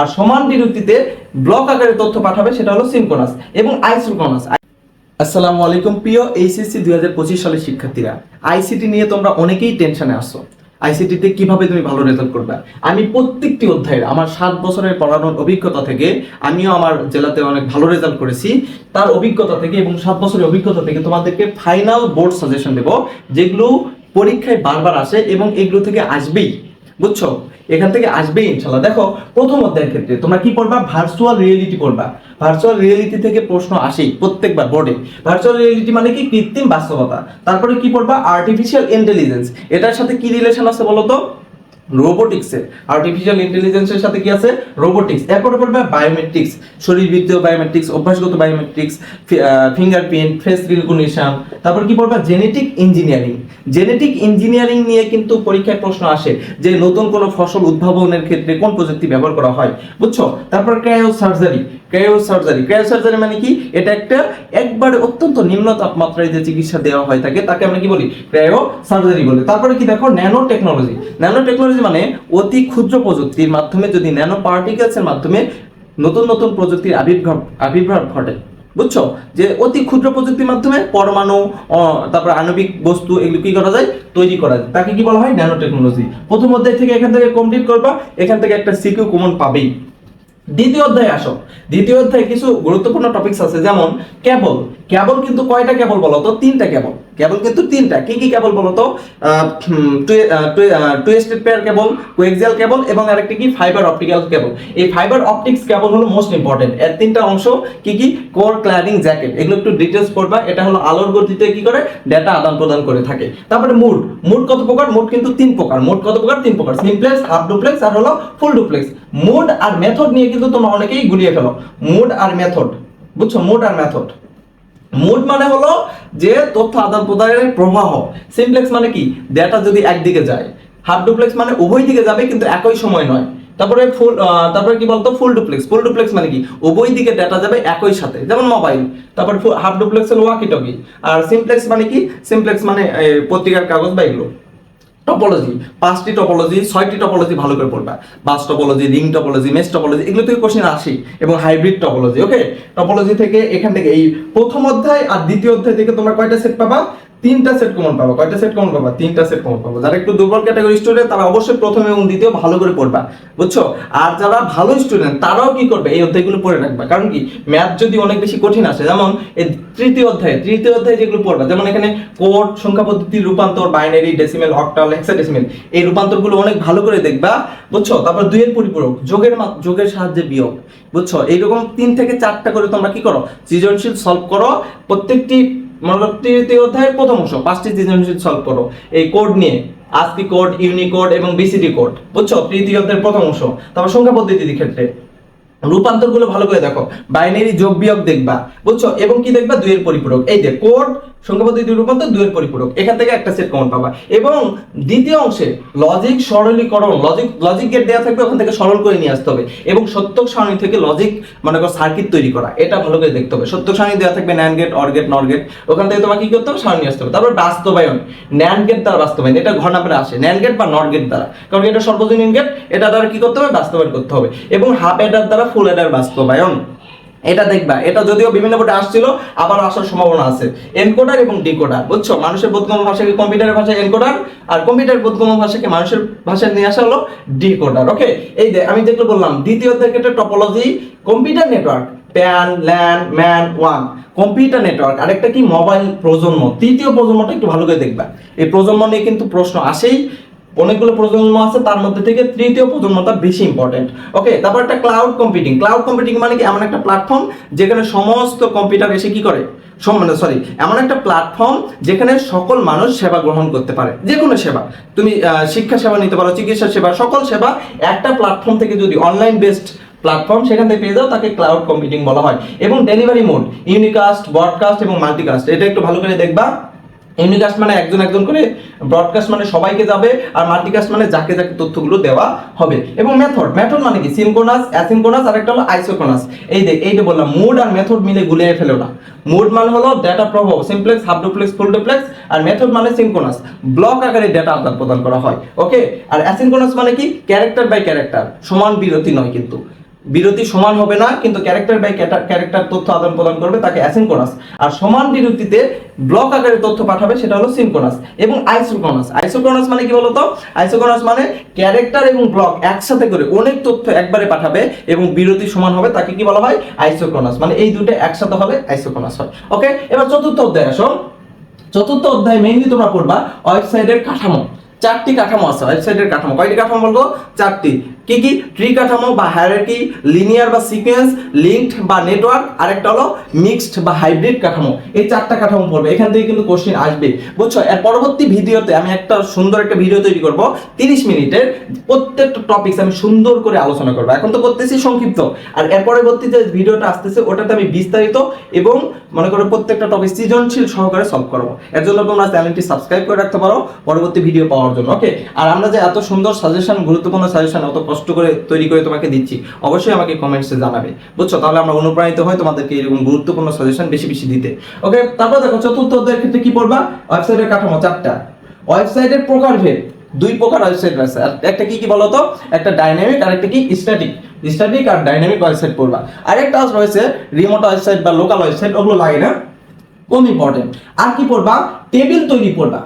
আর সমান বিরতিতে ব্লক আকারে তথ্য পাঠাবে সেটা হলো সিনকোনাস এবং আইসোকোনাস। আসসালামু আলাইকুম প্রিয় এইচএসসি দুই হাজার পঁচিশ সালের শিক্ষার্থীরা। আইসিটি নিয়ে তোমরা অনেকেই টেনশনে আসো আইসিটিতে কীভাবে তুমি ভালো রেজাল্ট করবে? আমি প্রত্যেকটি অধ্যায়ের, আমার সাত বছরের পড়ানোর অভিজ্ঞতা থেকে, আমিও আমার জেলাতে অনেক ভালো রেজাল্ট করেছি, তার অভিজ্ঞতা থেকে এবং সাত বছরের অভিজ্ঞতা থেকে তোমাদেরকে ফাইনাল বোর্ড সাজেশন দেব, যেগুলো পরীক্ষায় বারবার আসে এবং এগুলো থেকে আসবেই। বুঝছ? এখান থেকে আসবেই ইনশাল্লাহ। দেখো, প্রথম অধ্যায়ের ক্ষেত্রে তোমরা কি পড়বা? ভার্চুয়াল রিয়েলিটি পড়বা। ভার্চুয়াল রিয়েলিটি থেকে প্রশ্ন আসেই প্রত্যেকবার বোর্ডে। ভার্চুয়াল রিয়েলিটি মানে কি? কৃত্রিম বাস্তবতা। তারপরে কি পড়বা? আর্টিফিশিয়াল ইন্টেলিজেন্স এটার সাথে কি রিলেশন আছে বলো তো? রোবোটিক্সের আর্টিফিশিয়াল ইন্টেলিজেন্সের সাথে কি আছে? রোবোটিক্স এরপরে পড়বে বায়োমেট্রিক্স শরীরবৃত্তীয় বায়োমেট্রিক্স অভ্যাসগত বায়োমেট্রিক্স ফিঙ্গারপ্রিন্ট ফেস রিকগনিশন তারপর কি পড়বা জেনেটিক ইঞ্জিনিয়ারিং জেনেটিক ইঞ্জিনিয়ারিং নিয়ে কিন্তু পরীক্ষায় প্রশ্ন আসে যে নতুন কোনো ফসল উদ্ভাবনের ক্ষেত্রে কোন প্রযুক্তি ব্যবহার করা হয়, বুঝছ? তারপর cryosurgery cryosurgery cryosurgery মানে কি? এটা একটা একবারে অত্যন্ত নিম্ন তাপমাত্রায় যে চিকিৎসা দেওয়া হয় থাকে তাকে আমরা কি বলি? ক্রায়ো সার্জারি বলি। তারপরে কি দেখো? ন্যানো টেকনোলজি ন্যানো টেকনোলজি মানে অতি ক্ষুদ্র প্রযুক্তির মাধ্যমে যদি ন্যানো পার্টিকেলসের মাধ্যমে নতুন নতুন প্রযুক্তির আবির্ভাব আবির্ভাব ঘটে। বুঝছ? যে অতি ক্ষুদ্র প্রযুক্তির মাধ্যমে পরমাণু তারপর আণবিক বস্তু এগুলো কি করা যায়? তৈরি করা যায়। তাকে কি বলা হয়? ন্যানো টেকনোলজি প্রথম অধ্যায় থেকে এখান থেকে কমপ্লিট করবা। এখান থেকে একটা সিকিউ কমন পাবেই। দ্বিতীয় অধ্যায়ে আসো। দ্বিতীয় অধ্যায়ে কিছু গুরুত্বপূর্ণ টপিকস আছে, যেমন কেবল কেবল কিন্তু কয়টা কেবল বলো তো? তিনটা কেবল কেবল কিন্তু তিনটা। কি কি কেবল বলো তো? Twisted pair cable coaxial cable এবং আরেকটি কি? ফাইবার অপটিক্যাল কেবল এই ফাইবার অপটিক্স কেবল হলো মোস্ট ইম্পর্টেন্ট এর তিনটা অংশ কি কি? কোর ক্ল্যাডিং জ্যাকেট এগুলো একটু ডিটেলস পড়বা। এটা হলো আলোর গতিতে কি করে? ডেটা আদান প্রদান করে থাকে। তারপরে মুড মুড কত প্রকার? মুড কিন্তু তিন প্রকার। মুড কত প্রকার? তিন প্রকার। সিমপ্লেক্স হাফ ডুপ্লেক্স আর হলো ফুল ডুপ্লেক্স মুড আর মেথড নিয়ে কিন্তু তোমরা অনেকেই গুলিয়ে ফেলো। মুড আর মেথড বুঝছ? মুড আর মেথড মুড মানে হলো যে তথ্য আদান প্রদানের প্রবাহ। সিমপ্লেক্স মানে কি? ডেটা যদি একদিকে যায় হাফ ডুপ্লেক্স মানে উভয় দিকে যাবে কিন্তু একই সময় নয়। তারপরে ফুল তারপরে কি বলতো? ফুল ডুপ্লেক্স ফুল ডুপ্লেক্স মানে কি? উভয় দিকে ডেটা যাবে একই সাথে। যেমন মোবাইল তারপর হাফ ডুপ্লেক্স হলো ওয়াকি টকি আর সিমপ্লেক্স মানে কি? সিমপ্লেক্স মানে পত্রিকার কাগজ বা এগুলো। টপোলজি পাঁচটি টপোলজি ছয়টি টপোলজি ভালো করে পড়বা। Bus topology ring topology mesh topology এগুলো থেকে কোশ্চেন আসি, এবং হাইব্রিড টপোলজি ওকে টপোলজি থেকে এখান থেকে এই প্রথম অধ্যায় আর দ্বিতীয় অধ্যায় থেকে তোমরা কয়টা সেট পাবা? তিনটা সেট কমন পাবা। কয়টা সেট কমন পাবা? তিনটা সেট কমন পাবা। যারা একটু দুর্বল ক্যাটাগরি স্টুডেন্ট তারা অবশ্যই প্রথমে এবং দ্বিতীয় ভালো করে পড়বা। বুঝছ? আর যারা ভালো স্টুডেন্ট তারাও কি করবে? এই অধ্যায়গুলো পড়ে রাখবা। কারণ কি? ম্যাথ যদি অনেক বেশি কঠিন আসে, যেমন এই তৃতীয় অধ্যায় তৃতীয় অধ্যায় যেগুলো পড়বা, যেমন এখানে কোড সংখ্যা পদ্ধতি, রূপান্তর বাইনারি ডেসিমেল অক্টাল হেক্সাডেসিমেল এই রূপান্তরগুলো অনেক ভালো করে দেখবা। বুঝছ? তারপর দুইয়ের পরিপূরক, যোগের যোগের সাহায্যে বিয়োগ। বুঝছ? এইরকম তিন থেকে চারটা করে তোমরা কি করো? সৃজনশীল সলভ করো। প্রত্যেকটি মনে তৃতীয় অধ্যায়ের প্রথম অংশ, পাঁচটি সৃজনশীল সলভ করো। এই কোড নিয়ে আজকি কোড ইউনিকোড এবং বিসিডি কোড বুঝছ? তৃতীয় অধ্যায়ের প্রথম অংশ। তারপর সংখ্যা পদ্ধতির ক্ষেত্রে। রূপান্তরগুলো ভালো করে দেখো। বাইনারি, যোগ, বিয়োগ দেখবা, বুঝছ? এবং কি দেখবা? দুইয়ের পরিপূরক। এই যে কোড সংখ্যা পদ্ধতি রূপান্তর, দুইয়ের পরিপূরক। এখান থেকে একটা সেট কমন পাবা। এবং দ্বিতীয় অংশে লজিক সরলীকরণ লজিক লজিক গেট দেওয়া থাকবে, ওখান থেকে সরল করে নিয়ে আসতে হবে। এবং সত্যক সারণী থেকে লজিক মনে করো সার্কিট তৈরি করা। এটা ভালো করে দেখতে হবে। সত্যক সারণী দেওয়া থাকবে NAND gate OR gate NOR gate ওখান থেকে তোমাকে কি করতে হবে? সারণী আসতে হবে। তারপর বাস্তবায়ন। ন্যান গেট দ্বারা বাস্তবায়ন। এটা ঘর নাম্বারে আসে। ন্যান গেট বা নর গেট দ্বারা। কারণ এটা সর্বজনীন গেট এটা দ্বারা কি করতে হবে? বাস্তবায়ন করতে হবে। এবং হাফ এডার দ্বারা ফুল এডার বাস্তবায়ন এটা দেখবা, এটা যদিও বিভিন্ন বোর্ডে আসছিল আবার আসার সম্ভাবনা আছে। এনকোডার এবং ডিকোডার বুঝছ? মানুষের বোধগম্য ভাষাকে কম্পিউটারের ভাষায় এনকোডার আর কম্পিউটার বোধগম্য ভাষাকে মানুষের ভাষায় নিয়ে আসা হলো ডিকোডার ওকে এই যে, আমি যেগুলো বললাম দ্বিতীয় থেকে topology computer network PAN LAN MAN one computer network আরেকটা কি? মোবাইল প্রজন্ম, তৃতীয় প্রজন্মটা একটু ভালো করে দেখবা। এই প্রজন্ম নিয়ে কিন্তু প্রশ্ন আসেই অনেকগুলো প্রজন্ম আছে, তার মধ্যে থেকে তৃতীয় প্রজন্মটা বেশি ইম্পর্টেন্ট ওকে তারপর একটা ক্লাউড কম্পিউটিং ক্লাউড কম্পিউটিং মানে কি? এমন একটা প্ল্যাটফর্ম যেখানে সমস্ত কম্পিউটার এসে কি করে? মানে সরি এমন একটা প্ল্যাটফর্ম যেখানে সকল মানুষ সেবা গ্রহণ করতে পারে। যে কোনো সেবা। তুমি শিক্ষা সেবা নিতে পারো, চিকিৎসা সেবা, সকল সেবা একটা প্ল্যাটফর্ম থেকে যদি অনলাইন বেসড প্ল্যাটফর্ম সেখান থেকে পেয়ে যাও, তাকে ক্লাউড কম্পিউটিং বলা হয়। এবং ডেলিভারি মোড ইউনিকাস্ট ব্রডকাস্ট এবং মাল্টিকাস্ট এটা একটু ভালো করে দেখবা। ইউনিকাস্ট মানে একজন একজন করে ব্রডকাস্ট মানে সবাইকে যাবে আর মাল্টিকাস্ট মানে যাকে যাকে তথ্যগুলো দেওয়া হবে। এবং মেথড মেথড মানে কি? সিনকোনাস অ্যাসিনকোনাস আর একটা হলো আইসোকোনাস এই দেখ এইটা বললাম মুড আর মেথড মিলে গুলিয়ে ফেলো না। মুড মানে হলো ডেটা প্রবাহ simplex half duplex full duplex আর মেথড মানে সিনকোনাস ব্লক আকারে ডেটা আদান প্রদান করা হয় ওকে আর অ্যাসিনকোনাস মানে কি? ক্যারেক্টার বাই ক্যারেক্টার সমান বিরতি নয় কিন্তু। বিরতি সমান হবে না, কিন্তু ক্যারেক্টার বাই ক্যারেক্টার তথ্য আদান প্রদান করবে, তাকে অ্যাসিনকোনাস আর সমান বিরতিতে ব্লক আকারে তথ্য পাঠাবে, সেটা হলো সিনকোনাস এবং আইসোকোনাস আইসোকোনাস মানে কি বলতো? আইসোকোনাস মানে ক্যারেক্টার এবং ব্লক একসাথে করে অনেক তথ্য একবারে পাঠাবে এবং বিরতি সমান হবে, তাকে কি বলা হয়? আইসোকোনাস মানে এই দুটো একসাথে হলে আইসোকোনাস হয়। ওকে এবার চতুর্থ অধ্যায় আসো। চতুর্থ অধ্যায় মেইনলি তোমরা পড়বা ওয়েবসাইটের কাঠামো। চারটি কাঠামো আছে ওয়েবসাইটের কাঠামো। কয়টি কাঠামো বলব? চারটি। কি কি? ট্রি কাঠামো বা হায়ারার্কি লিনিয়ার বা সিকোয়েন্স লিঙ্কড বা নেটওয়ার্ক আরেকটা হলো মিক্সড বা হাইব্রিড কাঠামো। এই চারটা কাঠামো পড়বে। এখান থেকে কিন্তু কোশ্চেন আসবে। বুঝছ? এর পরবর্তী ভিডিওতে আমি একটা সুন্দর একটা ভিডিও তৈরি করব। তিরিশ মিনিটের প্রত্যেকটা টপিকস আমি সুন্দর করে আলোচনা করব। এখন তো করতেছি সংক্ষিপ্ত। আর এর পরবর্তী যে ভিডিওটা আসতেছে, ওটাতে আমি বিস্তারিত এবং মনে করো প্রত্যেকটা টপিক সৃজনশীল সহকারে সলভ করব। এর জন্য তোমরা চ্যানেলটি সাবস্ক্রাইব করে রাখতে পারো পরবর্তী ভিডিও পাওয়ার জন্য ওকে আর আমরা যে এত সুন্দর সাজেশন গুরুত্বপূর্ণ সাজেশন অত কষ্ট করে তৈরি করে তোমাকে দিচ্ছি। অবশ্যই আমাকে কমেন্টসে জানাবে। বুঝছ? তাহলে আমরা অনুপ্রাণিত হয় তোমাদেরকে এরকম গুরুত্বপূর্ণ সাজেশন বেশি বেশি দিতে। ওকে তারপর দেখো চতুর্থ অধ্যায়ের ক্ষেত্রে কি পড়বা ওয়েবসাইটের কাঠামো চারটা। ওয়েবসাইটের প্রকারভেদ। দুই প্রকার ওয়েবসাইট আছে। একটা কি কি বলতো? একটা ডাইনামিক আর একটা কি? স্ট্যাটিক স্ট্যাটিক আর ডাইনামিক ওয়েবসাইট পড়বা। আর একটা রয়েছে রিমোট ওয়েবসাইট বা লোকাল ওয়েবসাইট ওগুলো লাগে না। কম ইম্পর্টেন্ট আর কি পড়বা? টেবিল তৈরি করবা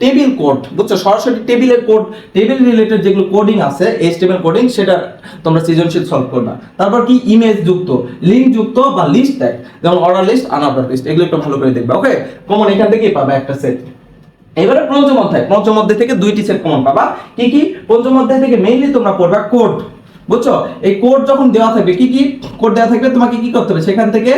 টেবিল কোড বুঝছ? সরাসরি টেবিলের কোড টেবিল রিলেটেড যেগুলো কোডিং আছে এইচটিএমএল কোডিং সেটা তোমরা সৃজনশীল সলভ করবা। তারপর কি? ইমেজ যুক্ত লিঙ্ক যুক্ত বা লিস্ট ট্যাগ যেমন অর্ডার লিস্ট আনঅর্ডার লিস্ট এগুলো একটু ভালো করে দেখবা ওকে কমন এখান থেকেই পাবা একটা সেট এবারে পঞ্চম অধ্যায় পঞ্চম অধ্যায় থেকে দুইটি সেট কমন পাবা। কি কি? পঞ্চম অধ্যায় থেকে মেইনলি তোমরা পড়বা কোড বুঝছ? এই কোড যখন দেওয়া থাকবে, কি কি কোড দেওয়া থাকবে, তোমাকে কি করতে হবে? সেখান থেকে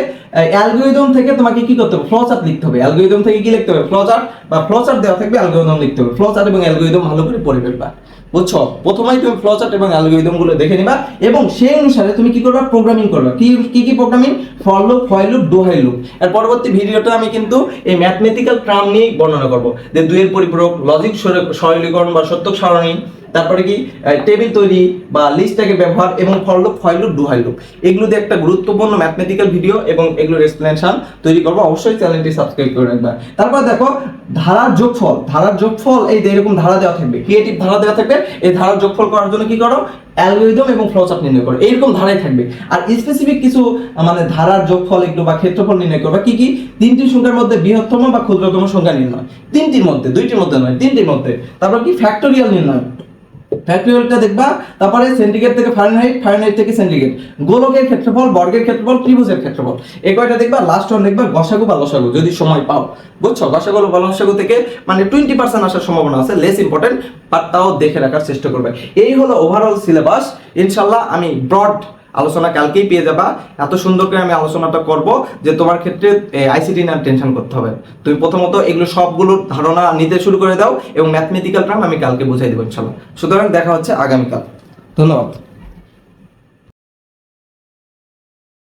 অ্যালগোরিদম থেকে তোমাকে কি করতে হবে? ফ্লো চার্ট লিখতে হবে। অ্যালগোরিদম থেকে কি লিখতে হবে? ফ্লো চার্ট বা ফ্লো চার্ট দেওয়া থাকবে অ্যালগোরিদম লিখতে হবে। ফ্লো চার্ট এবং অ্যালগোরিদম ভালো করে পড়ে ফেলবা। বুঝছ? প্রথমেই তুমি ফ্লো চার্ট এবং অ্যালগোরিদমগুলো দেখে নিবা এবং সেই অনুসারে তুমি কি করবা? প্রোগ্রামিং করবা। কি কি কি programming for loop while loop do while loop এর পরবর্তী ভিডিওটা আমি কিন্তু এই ম্যাথমেটিক্যাল ট্রাম নিয়ে বর্ণনা করব। যে দুইয়ের পরিপূরক লজিক সরলীকরণ বা সত্যক সারণী। তারপরে কি টেবিল তৈরি বা লিস্টটাকে ব্যবহার এবং for loop while loop do while loop এগুলো দিয়ে একটা গুরুত্বপূর্ণ ম্যাথমেটিক্যাল ভিডিও এবং এগুলোর এক্সপ্লেনেশন তৈরি করব। অবশ্যই চ্যানেলটি সাবস্ক্রাইব করে রাখবা। তারপর দেখো, ধারার যোগফল। ধারার যোগফল, এই এরকম ধারা দেওয়া থাকবে ক্রিয়েটিভ ধারা দেওয়া থাকবে, এই ধারার যোগফল করার জন্য কি করো অ্যালগোরিদম এবং ফ্লোচার্ট নির্ণয় করো। এইরকম ধারাই থাকবে। আর স্পেসিফিক কিছু মানে ধারার যোগফল এগুলো বা ক্ষেত্রফল নির্ণয় করবে কি কি? তিনটি সংখ্যার মধ্যে বৃহত্তম বা ক্ষুদ্রতম সংখ্যা নির্ণয়। তিনটির মধ্যে, দুইটির মধ্যে নয়, তিনটির মধ্যে। তারপর কি? ফ্যাক্টোরিয়াল নির্ণয়। ফ্যাক্টোরিয়ালটা দেখবা, তারপরে সেন্টিগ্রেড থেকে ফারেনহাইট ফারেনহাইট থেকে সেন্টিগ্রেড গোলকের ক্ষেত্রফল, বর্গের ক্ষেত্রফল, ত্রিভুজের ক্ষেত্রফল। এই কয়টা দেখবা লাস্ট ওয়ান দেখবা, গসাগু বা লসাগু, যদি সময় পাও। বুঝছ? গসাগু বা লসাগু থেকে মানে টোয়েন্টি পার্সেন্ট আসার সম্ভাবনা আছে লেস ইম্পর্টেন্ট বাট তাও দেখে রাখার চেষ্টা করবে। এই হলো ওভারঅল সিলেবাস ইনশাল্লাহ আমি ব্রড আলোচনা কালকেই পেয়ে যাবা। এত সুন্দর করে আমি আলোচনাটা করব যে তোমার ক্ষেত্রে আইসিটি নিয়ে টেনশন করতে হবে। তুমি প্রথমত এগুলো সবগুলোর ধারণা নিতে শুরু করে দাও এবং ম্যাথমেটিক্যাল টার্ম আমি কালকে বুঝাই দেবো ইনশাল্লাহ। সুতরাং দেখা হচ্ছে আগামীকাল। ধন্যবাদ।